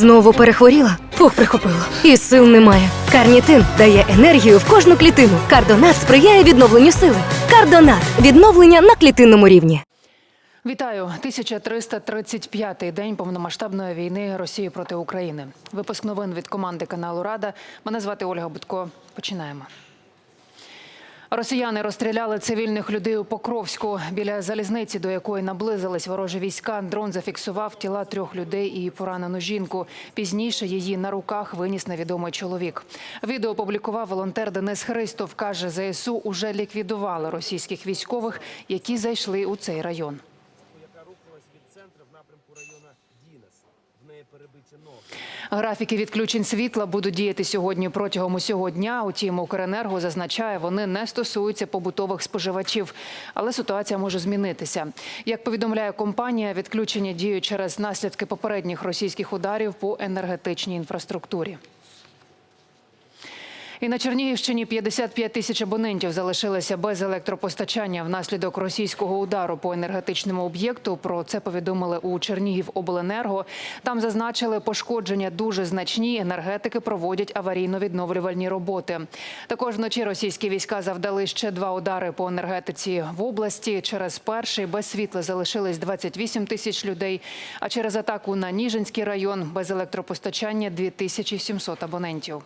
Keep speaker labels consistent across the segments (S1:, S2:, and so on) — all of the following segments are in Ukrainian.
S1: Знову перехворіла? Фух, прихопило. І сил немає. Карнітин дає енергію в кожну клітину. Кардонат сприяє відновленню сили. Кардонат відновлення на клітинному рівні.
S2: Вітаю, 1335-й день повномасштабної війни Росії проти України. Випуск новин від команди каналу Рада. Мене звати Ольга Будко. Починаємо. Росіяни розстріляли цивільних людей у Покровську. Біля залізниці, до якої наблизились ворожі війська, дрон зафіксував тіла трьох людей і поранену жінку. Пізніше її на руках виніс невідомий чоловік. Відео опублікував волонтер Денис Христов. Каже, ЗСУ уже ліквідували російських військових, які зайшли у цей район.
S3: яка рухалась від центру в напрямку району Дінес. В неї перебиті ноги.
S2: Графіки відключень світла будуть діяти сьогодні протягом усього дня. Утім, Укренерго зазначає, вони не стосуються побутових споживачів, але ситуація може змінитися. Як повідомляє компанія, відключення діють через наслідки попередніх російських ударів по енергетичній інфраструктурі. І на Чернігівщині 55 тисяч абонентів залишилися без електропостачання внаслідок російського удару по енергетичному об'єкту. Про це повідомили у Чернігівобленерго. Там зазначили, пошкодження дуже значні. Енергетики проводять аварійно-відновлювальні роботи. Також вночі російські війська завдали ще два удари по енергетиці в області. Через перший без світла залишились 28 тисяч людей. А через атаку на Ніжинський район без електропостачання 2700 абонентів.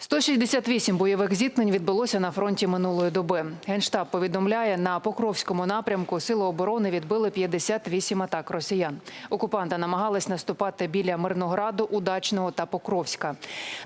S2: 168 бойових зіткнень відбулося на фронті минулої доби. Генштаб повідомляє, на Покровському напрямку сили оборони відбили 58 атак росіян. Окупанти намагались наступати біля Мирнограду, Удачного та Покровська.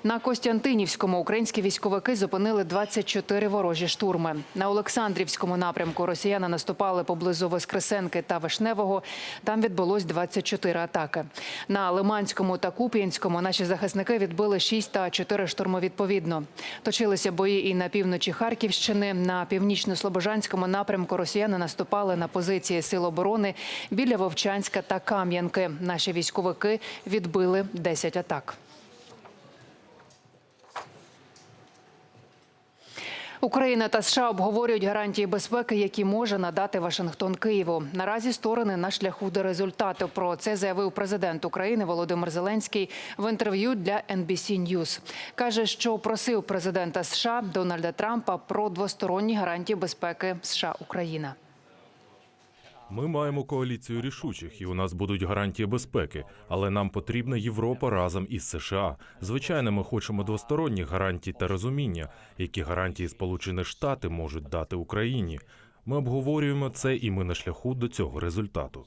S2: На Костянтинівському українські військовики зупинили 24 ворожі штурми. На Олександрівському напрямку росіяни наступали поблизу Воскресенки та Вишневого. Там відбулось 24 атаки. На Лиманському та Куп'янському наші захисники відбили 6 та 4 штурми відповідно. Точилися бої і на півночі Харківщини. На північно-слобожанському напрямку росіяни наступали на позиції сил оборони біля Вовчанська та Кам'янки. Наші військовики відбили 10 атак. Україна та США обговорюють гарантії безпеки, які може надати Вашингтон Києву. Наразі сторони на шляху до результату. Про це заявив президент України Володимир Зеленський в інтерв'ю для NBC News. каже, що просив президента США Дональда Трампа про двосторонні гарантії безпеки США Україна.
S4: Ми маємо коаліцію рішучих, і у нас будуть гарантії безпеки. Але нам потрібна Європа разом із США. Звичайно, ми хочемо двосторонніх гарантій та розуміння, які гарантії Сполучені Штати можуть дати Україні. Ми обговорюємо це, і ми на шляху до цього результату.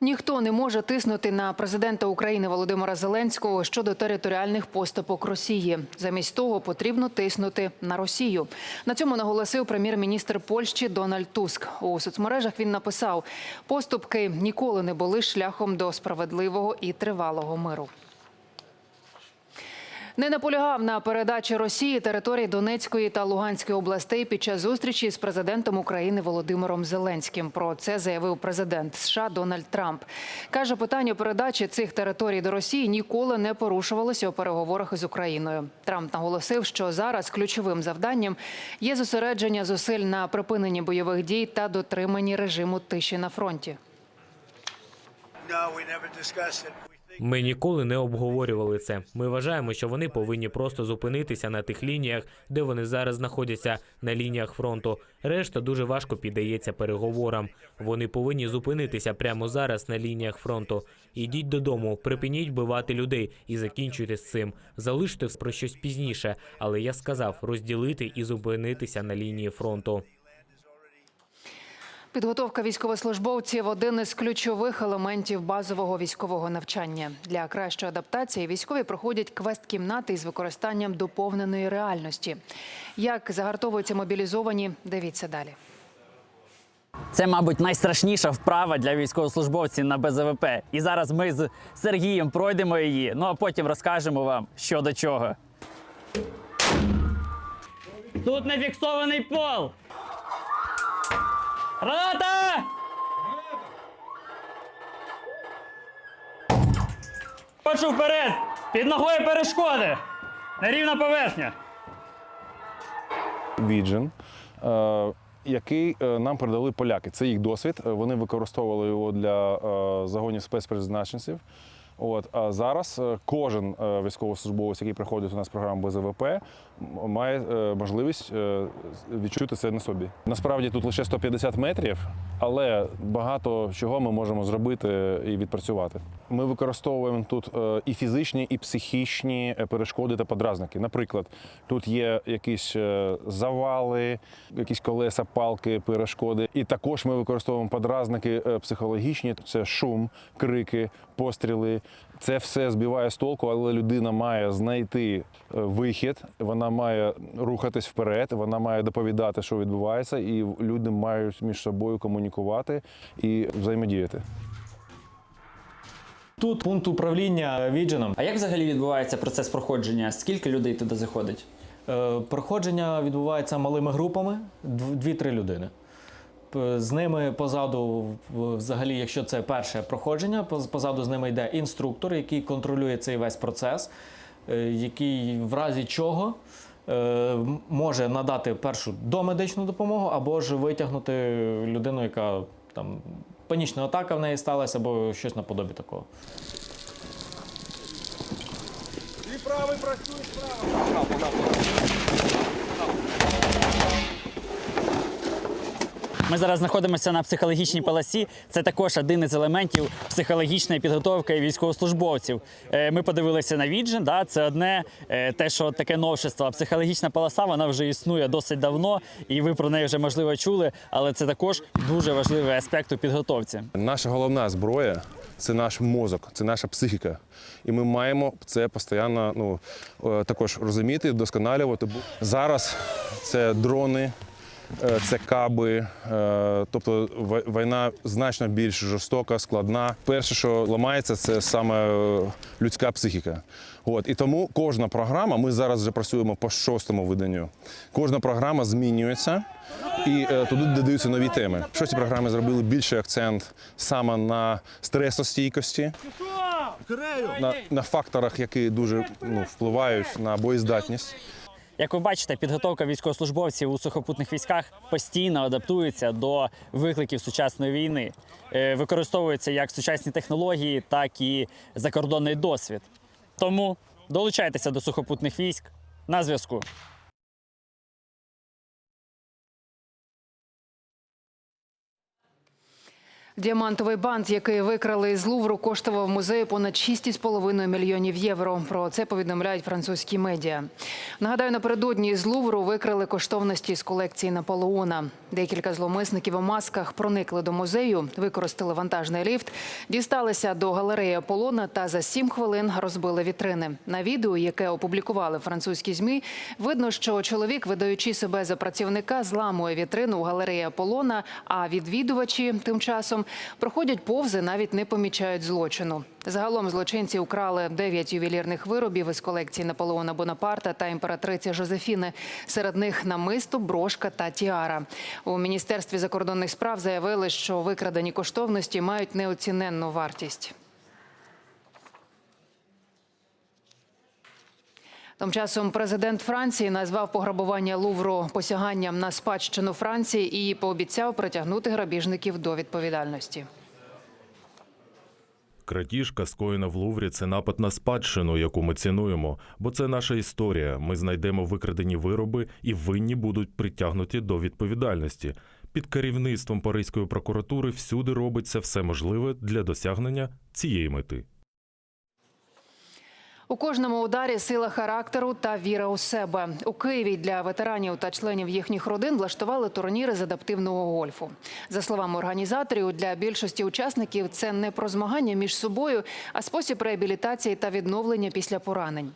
S2: Ніхто не може тиснути на президента України Володимира Зеленського щодо територіальних поступок Росії. Замість того потрібно тиснути на Росію. На цьому наголосив прем'єр-міністр Польщі Дональд Туск. У соцмережах він написав: поступки ніколи не були шляхом до справедливого і тривалого миру. Не наполягав на передачі Росії територій Донецької та Луганської областей під час зустрічі з президентом України Володимиром Зеленським. Про це заявив президент США Дональд Трамп. каже, питання передачі цих територій до Росії ніколи не порушувалося у переговорах із Україною. Трамп наголосив, що зараз ключовим завданням є зосередження зусиль на припиненні бойових дій та дотриманні режиму тиші на фронті.
S5: Ми ніколи не обговорювали це. Ми вважаємо, що вони повинні просто зупинитися на тих лініях, де вони зараз знаходяться на лініях фронту. Решта дуже важко піддається переговорам. Вони повинні зупинитися прямо зараз на лініях фронту. Ідіть додому, припиніть вбивати людей і закінчуйте з цим. Залиште про щось пізніше. Але я сказав розділити і зупинитися на лінії фронту.
S2: Підготовка військовослужбовців один із ключових елементів базового військового навчання. Для кращої адаптації військові проходять квест-кімнати із використанням доповненої реальності. Як загартовуються мобілізовані, дивіться далі.
S6: Це, мабуть, найстрашніша вправа для військовослужбовців на БЗВП. І зараз ми з Сергієм пройдемо її, ну а потім розкажемо вам, що до чого. Тут не фіксований пол. Граната! Хочу вперед! Під ногою перешкоди! Нерівна поверхня.
S7: Віджин. Е, який е, нам передали поляки. Це їх досвід. Е, Вони використовували його для загонів спецпризначенців. От а зараз кожен військовослужбовець, який приходить у нас в програму БЗВП, має е, можливість е, відчути це на собі. Насправді тут лише 150 метрів, але багато чого ми можемо зробити і відпрацювати. Ми використовуємо тут е, і фізичні, і психічні перешкоди та подразники. Наприклад, тут є якісь завали, якісь колеса, палки, перешкоди. І також ми використовуємо подразники психологічні. Це шум, крики, постріли. Це все збиває з толку, але людина має знайти е, вихід, вона має рухатись вперед, вона має доповідати, що відбувається, і люди мають між собою комунікувати і взаємодіяти.
S8: Тут пункт управління відженом.
S6: А як взагалі відбувається процес проходження? Скільки людей туди заходить?
S8: Е, Проходження відбувається малими групами, дв- дві-три людини. П- З ними позаду, взагалі, якщо це перше проходження, поз- позаду з ними йде інструктор, який контролює цей весь процес, е, який в разі чого е, може надати першу домедичну допомогу або ж витягнути людину, яка там панічна атака в неї сталася, або щось наподобі такого.
S6: Ми зараз знаходимося на психологічній полосі. Це також один із елементів психологічної підготовки військовослужбовців. Е, Ми подивилися на віджин. Да, це одне е, те, що таке новшество. Психологічна полоса вона вже існує досить давно, і ви про неї вже можливо чули. Але це також дуже важливий аспект у підготовці.
S7: Наша головна зброя це наш мозок, це наша психіка. І ми маємо це постійно ну, е, також розуміти, вдосконалювати. Зараз це дрони, це каби. е, Тобто війна значно більш жорстока, складна. Перше, що ламається, це саме е, людська психіка. От. І тому кожна програма, ми зараз вже працюємо по шостому виданню. Кожна програма змінюється. І е, туди додаються нові теми. В шостій програмі зробили більший акцент саме на стресостійкості, на, на факторах, які дуже ну, впливають на боєздатність.
S6: Як ви бачите, підготовка військовослужбовців у сухопутних військах постійно адаптується до викликів сучасної війни. Е, Використовуються як сучасні технології, так і закордонний досвід. Тому долучайтеся до сухопутних військ на зв'язку.
S2: Діамантовий бант, який викрали з Лувру, коштував музею понад 6,5 мільйонів євро. Про це повідомляють французькі медіа. Нагадаю, напередодні з Лувру викрали коштовності з колекції Наполеона. Декілька зловмисників у масках проникли до музею, використали вантажний ліфт, дісталися до галереї Аполлона та за сім хвилин розбили вітрини. На відео, яке опублікували французькі змі, видно, що чоловік, видаючи себе за працівника, зламує вітрину у галереї Аполлона. А відвідувачі тим часом проходять повз і навіть не помічають злочину. Загалом злочинці украли 9 ювелірних виробів із колекції Наполеона Бонапарта та імператриці Жозефіни. Серед них намисто, брошка та тіара. У міністерстві закордонних справ заявили, що викрадені коштовності мають неоціненну вартість. Тим часом президент Франції назвав пограбування Лувру посяганням на спадщину Франції і пообіцяв притягнути грабіжників до відповідальності.
S4: Крадіжка, скоєна в Луврі, це напад на спадщину, яку ми цінуємо, бо це наша історія. Ми знайдемо викрадені вироби і винні будуть притягнуті до відповідальності. Під керівництвом Паризької прокуратури всюди робиться все можливе для досягнення цієї мети.
S2: У кожному ударі сила характеру та віра у себе. У Києві для ветеранів та членів їхніх родин влаштували турніри з адаптивного гольфу. За словами організаторів, для більшості учасників це не про змагання між собою, а спосіб реабілітації та відновлення після поранень.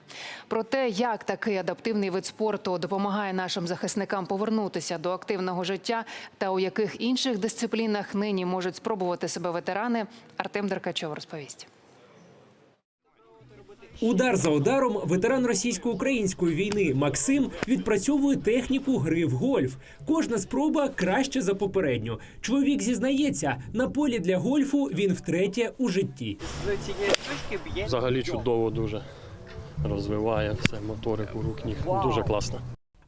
S2: Про те, як такий адаптивний вид спорту допомагає нашим захисникам повернутися до активного життя та у яких інших дисциплінах нині можуть спробувати себе ветерани, Артем Деркачов розповість.
S9: Удар за ударом ветеран російсько-української війни Максим відпрацьовує техніку гри в гольф. Кожна спроба краще за попередню. Чоловік зізнається, на полі для гольфу він втретє у житті.
S10: Взагалі чудово дуже. Розвиває все, моторику рук ніг. Дуже класно.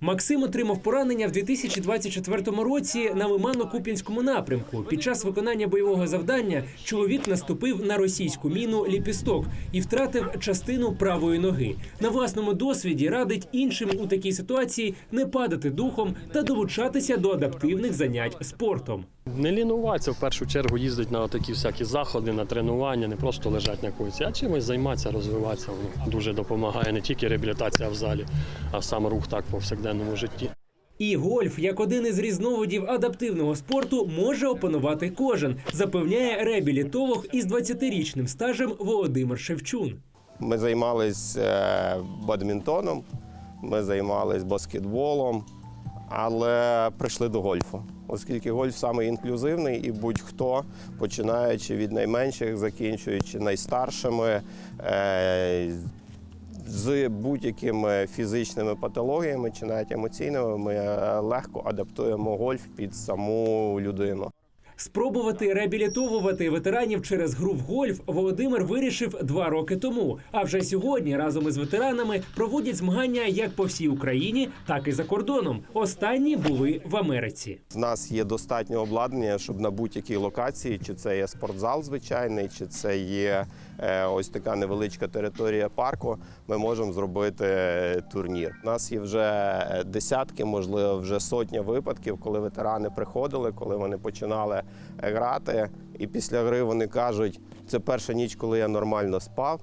S9: Максим отримав поранення в 2024 році на Лиманно-Куп'янському напрямку. Під час виконання бойового завдання чоловік наступив на російську міну ліпісток і втратив частину правої ноги. На власному досвіді радить іншим у такій ситуації не падати духом та долучатися до адаптивних занять спортом.
S10: Не лінуватися в першу чергу їздить на такі всякі заходи, на тренування, не просто лежать на койці, а чимось займатися, розвиватися. Дуже допомагає не тільки реабілітація в залі, а сам рух так в повсякденному житті.
S9: І гольф, як один із різновидів адаптивного спорту, може опанувати кожен, запевняє реабілітолог із 20-річним стажем Володимир Шевчун.
S11: Ми займалися бадмінтоном, ми займалися баскетболом, але прийшли до гольфу. Оскільки гольф саме інклюзивний, і будь-хто, починаючи від найменших, закінчуючи найстаршими, е, з будь-якими фізичними патологіями чи навіть емоційними, ми е, легко адаптуємо гольф під саму людину.
S9: Спробувати реабілітовувати ветеранів через гру в гольф Володимир вирішив два роки тому. А вже сьогодні разом із ветеранами проводять змагання як по всій Україні, так і за кордоном. Останні були в Америці.
S11: В нас є достатньо обладнання, щоб на будь-якій локації, чи це є спортзал звичайний, чи це є е, ось така невеличка територія парку, ми можемо зробити е, турнір. У нас є вже е, десятки, можливо, вже сотня випадків, коли ветерани приходили, коли вони починали грати, і після гри вони кажуть, це перша ніч, коли я нормально спав.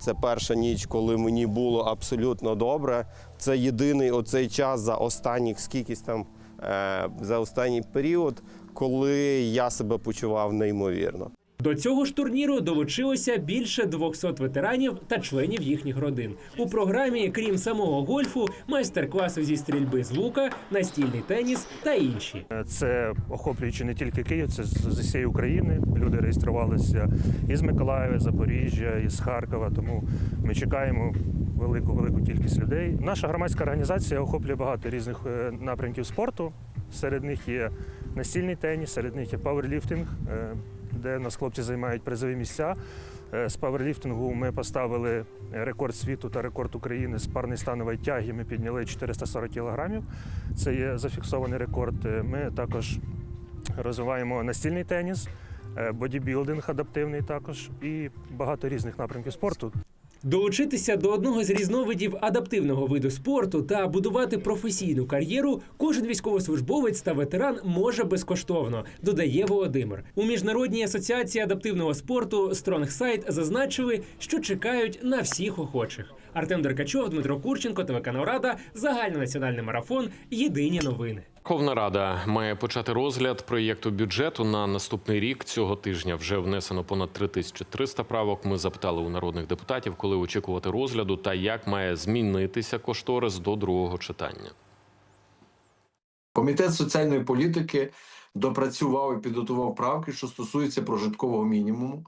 S11: Це перша ніч, коли мені було абсолютно добре. Це єдиний оцей час за останніх скількись там е, за останній період, коли я себе почував неймовірно.
S9: До цього ж турніру долучилося більше 200 ветеранів та членів їхніх родин. У програмі, крім самого гольфу, майстер-класи зі стрільби з лука, настільний теніс та інші.
S12: Це охоплюючи не тільки Київ, це з усієї України. Люди реєструвалися із Миколаєва, Запоріжжя, із Харкова. Тому ми чекаємо велику велику кількість людей. Наша громадська організація охоплює багато різних е, напрямків спорту. Серед них є настільний теніс, серед них є пауерліфтинг, е, де нас хлопці займають призові місця. Е, З паверліфтингу ми поставили рекорд світу та рекорд України з парної станової тяги. Ми підняли 440 кілограмів. Це є зафіксований рекорд. Е, Ми також розвиваємо настільний теніс, е, бодібілдинг адаптивний також і багато різних напрямків спорту.
S9: Долучитися до одного з різновидів адаптивного виду спорту та будувати професійну кар'єру кожен військовослужбовець та ветеран може безкоштовно, додає Володимир. У міжнародній асоціації адаптивного спорту StrongSide зазначили, що чекають на всіх охочих. Артем Деркачов, Дмитро Курченко, телеканал Рада, загальнонаціональний марафон. Єдині новини.
S13: Верховна Рада має почати розгляд проєкту бюджету на наступний рік. Цього тижня вже внесено понад 3300 правок. Ми запитали у народних депутатів, коли очікувати розгляду та як має змінитися кошторис до другого читання.
S14: Комітет соціальної політики допрацював і підготував правки, що стосуються прожиткового мінімуму.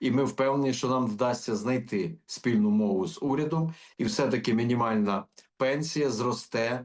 S14: І ми впевнені, що нам вдасться знайти спільну мову з урядом, і все-таки мінімальна пенсія зросте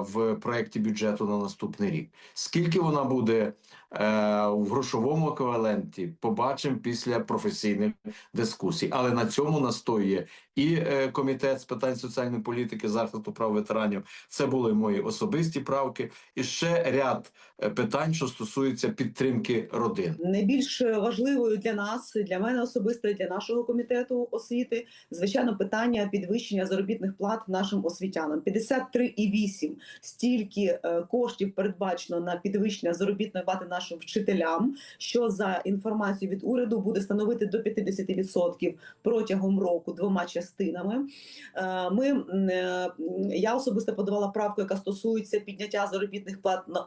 S14: в проєкті бюджету на наступний рік. Скільки вона буде е, в грошовому еквіваленті, побачимо після професійних дискусій. Але на цьому настоює і е, комітет з питань соціальної політики, захисту прав ветеранів. Це були мої особисті правки, і ще ряд е, питань, що стосуються підтримки родин.
S15: Найбільш важливою для нас, для мене особисто, для нашого комітету освіти, звичайно, питання підвищення заробітних плат нашим освітянам. 53,8 стільки е, коштів передбачено на підвищення заробітної плати нашим вчителям, що за інформацією від уряду буде становити до 50% протягом року двома частинами. Е, Ми е, я особисто подавала правку, яка стосується підняття заробітних плат на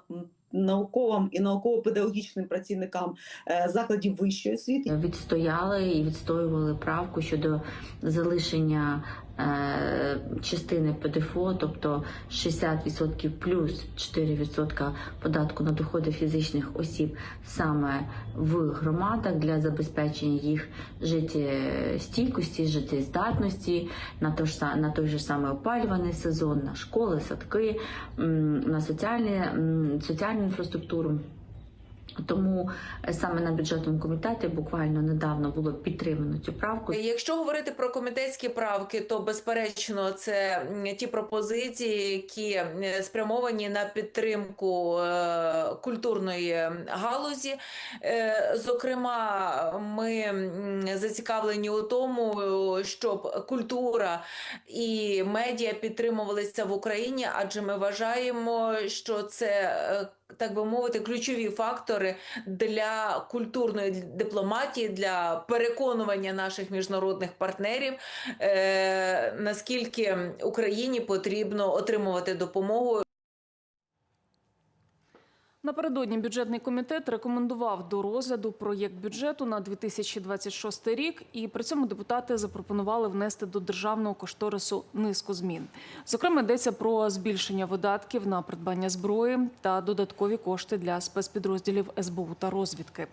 S15: науковим і науково-педагогічним працівникам е, закладів вищої освіти.
S16: Відстояли і відстоювали правку щодо залишення е, частини ПДФО, тобто 60% плюс 4% податку на доходи фізичних осіб саме в громадах для забезпечення їх життєстійкості, життєздатності на той ж на той же самий опалюваний сезон, на школи, садки, на соціальні, м, соціальну інфраструктуру. Тому е, саме на бюджетному комітеті буквально недавно було підтримано цю правку.
S17: Якщо говорити про комітетські правки, то безперечно це ті пропозиції, які спрямовані на підтримку е, культурної галузі. Е, Зокрема, ми зацікавлені у тому, щоб культура і медіа підтримувалися в Україні, адже ми вважаємо, що це так би мовити, ключові фактори для культурної дипломатії, для переконування наших міжнародних партнерів, е, наскільки Україні потрібно отримувати допомогу.
S18: Напередодні бюджетний комітет рекомендував до розгляду проєкт бюджету на 2026 рік, і при цьому депутати запропонували внести до державного кошторису низку змін. Зокрема, йдеться про збільшення видатків на придбання зброї та додаткові кошти для спецпідрозділів СБУ та розвідки.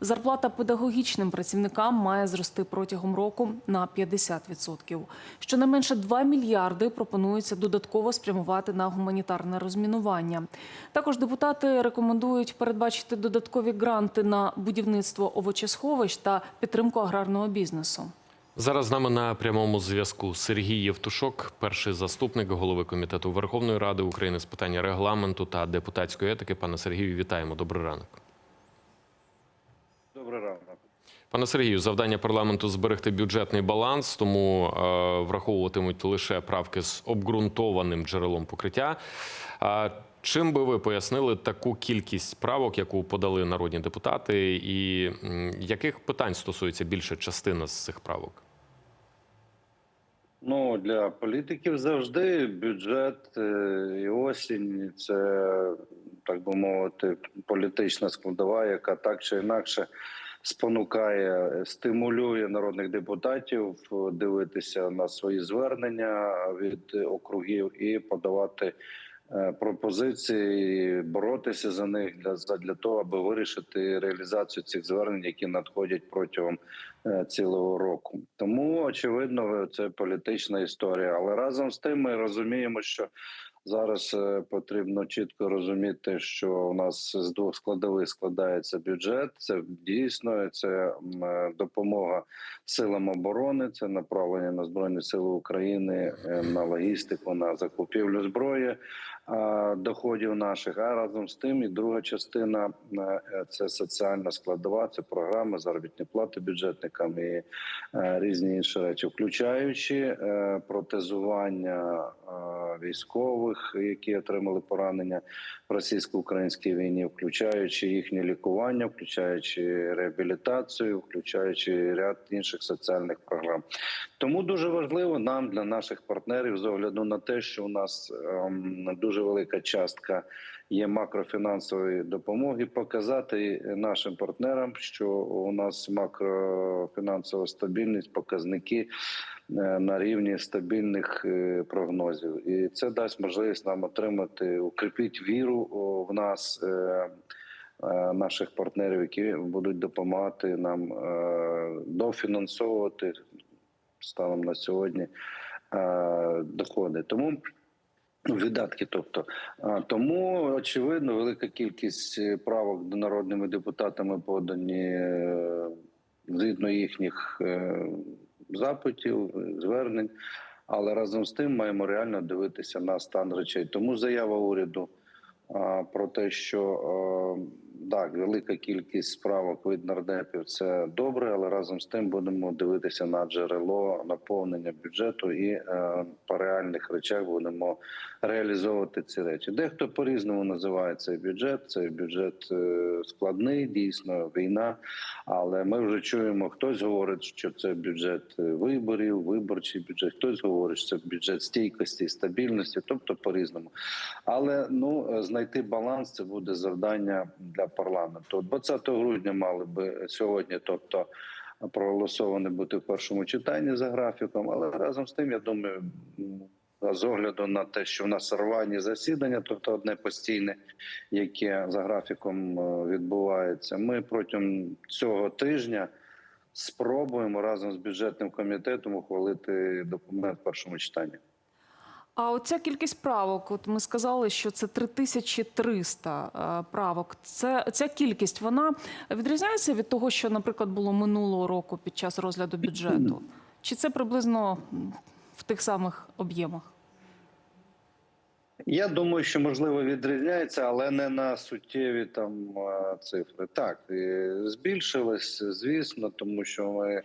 S18: Зарплата педагогічним працівникам має зрости протягом року на 50%. Щонайменше 2 мільярди пропонується додатково спрямувати на гуманітарне розмінування. Також депутати рекомендують передбачити додаткові гранти на будівництво овочесховищ та підтримку аграрного бізнесу.
S13: Зараз з нами на прямому зв'язку Сергій Євтушок, перший заступник голови комітету Верховної Ради України з питань регламенту та депутатської етики. Пане Сергію, вітаємо. Добрий ранок.
S19: Добрий ранок.
S13: Пане Сергію, завдання парламенту зберегти бюджетний баланс, тому е, враховуватимуть лише правки з обґрунтованим джерелом покриття. Чим би ви пояснили таку кількість правок, яку подали народні депутати, і яких питань стосується більша частина з цих правок?
S19: Ну для політиків завжди бюджет е, і осінь це так би мовити політична складова, яка так чи інакше спонукає, стимулює народних депутатів дивитися на свої звернення від округів і подавати е, пропозиції, боротися за них для для того, аби вирішити реалізацію цих звернень, які надходять протягом е, цілого року. Тому очевидно, це політична історія. Але разом з тим ми розуміємо, що зараз е, потрібно чітко розуміти, що у нас з двох складових складається бюджет. Це дійсно це е, допомога силам оборони, це направлення на збройні сили України, е, на логістику, на закупівлю зброї. Доходів наших, а разом з тим, і друга частина це соціальна складова, це програми заробітні плати бюджетникам і різні інші речі, включаючи протезування військових, які отримали поранення в російсько-українській війні, включаючи їхнє лікування, включаючи реабілітацію, включаючи ряд інших соціальних програм. Тому дуже важливо нам для наших партнерів з огляду на те, що у нас ем, дуже велика частка є макрофінансової допомоги, показати нашим партнерам, що у нас макрофінансова стабільність, показники е, на рівні стабільних е, прогнозів, і це дасть можливість нам отримати укріпити віру в нас. е, Наших партнерів, які будуть допомагати нам дофінансовувати станом на сьогодні доходи. Тому видатки, тобто тому очевидно, велика кількість е, правок до народними депутатами подані е, згідно їхніх е, запитів, звернень. Але разом з тим маємо реально дивитися на стан речей. Тому заява уряду про те, що так, велика кількість справок від нардепів це добре, але разом з тим будемо дивитися на джерело наповнення бюджету і е, по реальних речах будемо реалізовувати ці речі. Дехто по-різному називає цей бюджет. Цей бюджет е, складний, дійсно війна. Але ми вже чуємо, хтось говорить, що це бюджет е, виборів, виборчий бюджет. Хтось говорить, що це бюджет стійкості стабільності, тобто по-різному. Але ну е, знайти баланс це буде завдання для парламенту. 20 грудня мали би сьогодні, тобто проголосовані бути в першому читанні за графіком. Але разом з тим, я думаю, з огляду на те, що в нас рвані засідання, тобто одне постійне, яке за графіком е, відбувається, ми протягом цього тижня. Спробуємо разом з бюджетним комітетом ухвалити документ в першому читанні.
S18: А оця кількість правок, от ми сказали, що це 3300 е, правок. Це ця кількість вона відрізняється від того, що, наприклад, було минулого року під час розгляду бюджету? Чи це приблизно в тих самих об'ємах?
S19: Я думаю, що можливо відрізняється, але не на суттєві там цифри. Так, збільшилось, звісно, тому що ми е,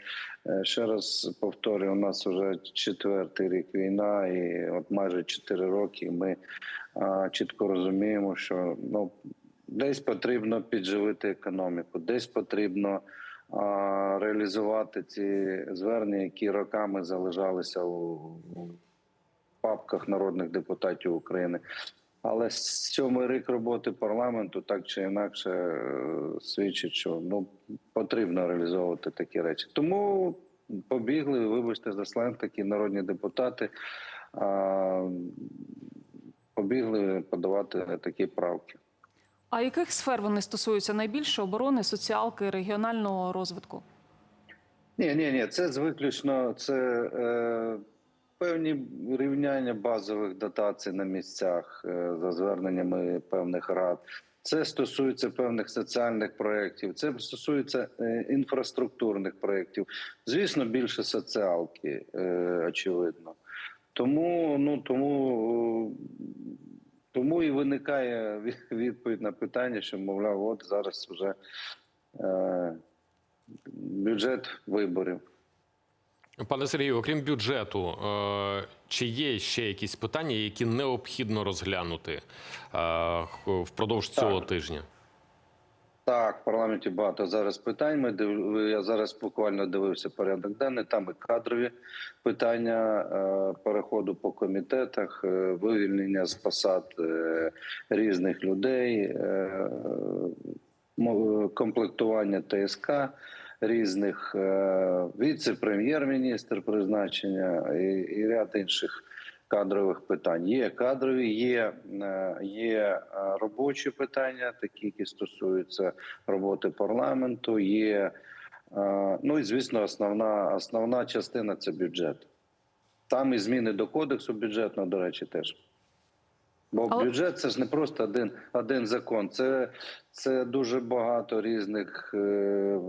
S19: ще раз повторюю, у нас вже четвертий рік війна, і от майже чотири роки ми чітко розуміємо, що ну десь потрібно підживити економіку, десь потрібно реалізувати ці звернення, які роками залежалися у папках народних депутатів України. Але сьомий рік роботи парламенту так чи інакше е, свідчить, що ну потрібно реалізовувати такі речі. Тому побігли, вибачте за сленг, такі народні депутати а, побігли подавати такі правки.
S18: А яких сфер вони стосуються найбільше оборони, соціалки, регіонального розвитку?
S19: Ні, ні, ні, це виключно це е, певні рівняння базових дотацій на місцях е, за зверненнями певних рад. Це стосується певних соціальних проєктів, це стосується е, інфраструктурних проєктів. Звісно, більше соціалки, е, очевидно. Тому, ну тому, тому і виникає відповідь на питання, що мовляв, от зараз вже бюджет виборів.
S13: Пане Сергію, окрім бюджету, е, чи є ще якісь питання, які необхідно розглянути е, впродовж цього тижня?
S19: Так, в парламенті багато зараз питань. Ми див... Я зараз буквально дивився порядок денний. Там і кадрові питання е, переходу по комітетах, вивільнення з посад різних людей, комплектування ТСК різних е, віце-прем'єр-міністр призначення і, і ряд інших кадрових питань. Є кадрові, є, е, є е, робочі питання, такі, які стосуються роботи парламенту. Є ну і звісно, основна основна частина це бюджет. Там і зміни до кодексу бюджетного, до речі, теж. Бо
S18: Але-
S19: бюджет це ж не просто один, один закон, це, це дуже багато різних е,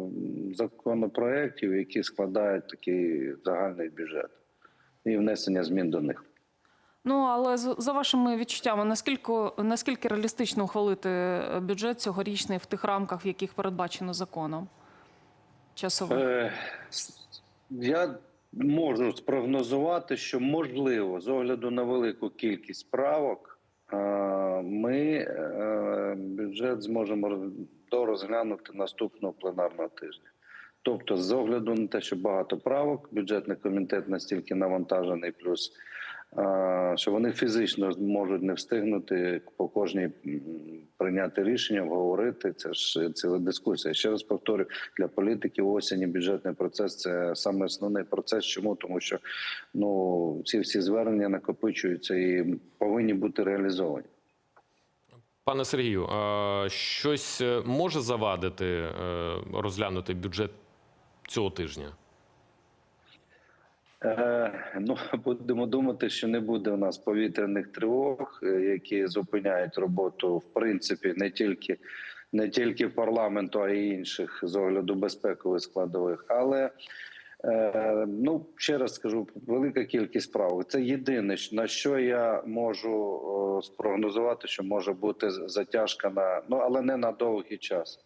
S19: законопроєктів, які складають такий загальний бюджет і внесення змін до них.
S18: Ну але за вашими відчуттями, наскільки наскільки реалістично ухвалити е, бюджет цьогорічний в тих рамках, в яких передбачено законом? Часово.
S19: Е, я можу спрогнозувати, що можливо, з огляду на велику кількість правок, ми е, бюджет зможемо роз- дорозглянути наступного пленарного тижня. Тобто, з огляду на те, що багато правок, бюджетний комітет настільки навантажений, плюс е, що вони фізично можуть не встигнути по кожній прийняти рішення, обговорити. Це ж ціла дискусія. Ще раз повторю, для політиків осені бюджетний процес це саме основний процес. Чому тому, що ну ці всі звернення накопичуються і повинні бути реалізовані.
S13: Пане Сергію, щось е, може завадити е, розглянути бюджет цього тижня?
S19: Е, ну, будемо думати, що не буде у нас повітряних тривог, е, які зупиняють роботу, в принципі, не тільки не тільки парламенту, а й інших з огляду безпекових складових. Але е, ну ще раз скажу, велика кількість правок. Це єдине, на що я можу спрогнозувати, що може бути затяжка на ну але не на довгий час.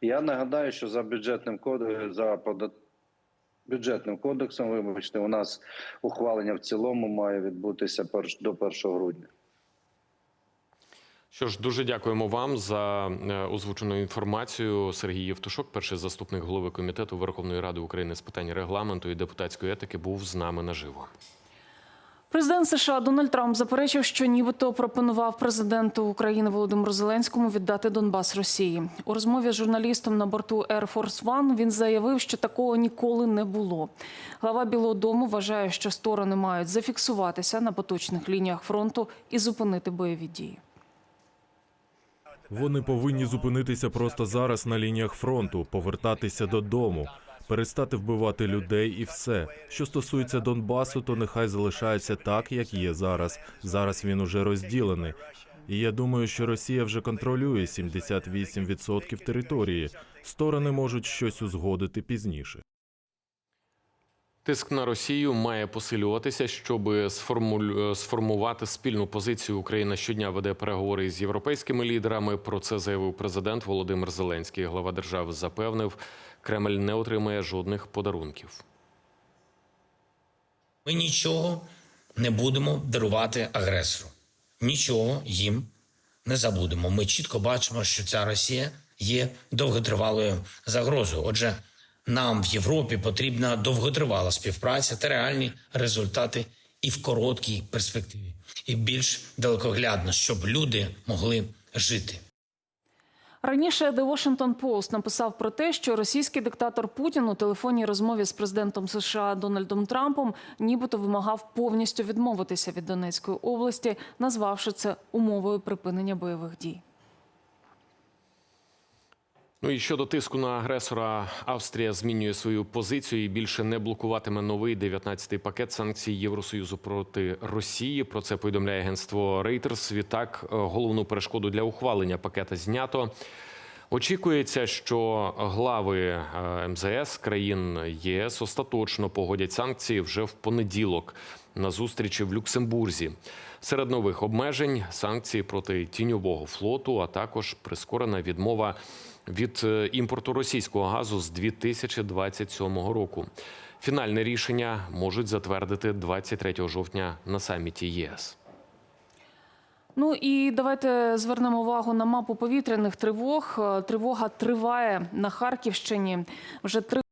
S19: Я нагадаю, що за бюджетним кодексом, за подат... бюджетним кодексом, вибачте, у нас ухвалення в цілому має відбутися до 1 грудня.
S13: Що ж, дуже дякуємо вам за е, озвучену інформацію. Сергій Євтушок, перший заступник голови комітету Верховної Ради України з питань регламенту і депутатської етики, був з нами наживо.
S18: Президент США Дональд Трамп заперечив, що нібито пропонував президенту України Володимиру Зеленському віддати Донбас Росії. У розмові з журналістом на борту Air Force One він заявив, що такого ніколи не було. Глава Білого Дому вважає, що сторони мають зафіксуватися на поточних лініях фронту і зупинити бойові дії.
S4: Вони повинні зупинитися просто зараз на лініях фронту, повертатися додому. Перестати вбивати людей і все. Що стосується Донбасу, то нехай залишається так, як є зараз. Зараз він уже розділений. І я думаю, що Росія вже контролює 78% території. Сторони можуть щось узгодити пізніше.
S13: Тиск на Росію має посилюватися, щоб сформувати спільну позицію. Україна щодня веде переговори з європейськими лідерами. Про це заявив президент Володимир Зеленський. Глава держави запевнив, Кремль не отримає жодних подарунків.
S20: Ми нічого не будемо дарувати агресору. Нічого їм не забудемо. Ми чітко бачимо, що ця Росія є довготривалою загрозою. Отже, нам в Європі потрібна довготривала співпраця та реальні результати і в короткій перспективі, і більш далекоглядно, щоб люди могли жити.
S18: Раніше The Washington Post написав про те, що російський диктатор Путін у телефонній розмові з президентом США Дональдом Трампом нібито вимагав повністю відмовитися від Донецької області, назвавши це умовою припинення бойових дій.
S13: Ну і щодо тиску на агресора, Австрія змінює свою позицію і більше не блокуватиме новий 19-й пакет санкцій Євросоюзу проти Росії. Про це повідомляє агентство Reuters. Відтак, е, головну перешкоду для ухвалення пакета знято. Очікується, що глави е, МЗС країн ЄС остаточно погодять санкції вже в понеділок на зустрічі в Люксембурзі. Серед нових обмежень санкції проти тіньового флоту, а також прискорена відмова від е, імпорту російського газу з 2027 року. Фінальне рішення можуть затвердити 23 жовтня на саміті ЄС.
S18: Ну і давайте звернемо увагу на мапу повітряних тривог. Е, Тривога триває на Харківщині. Вже три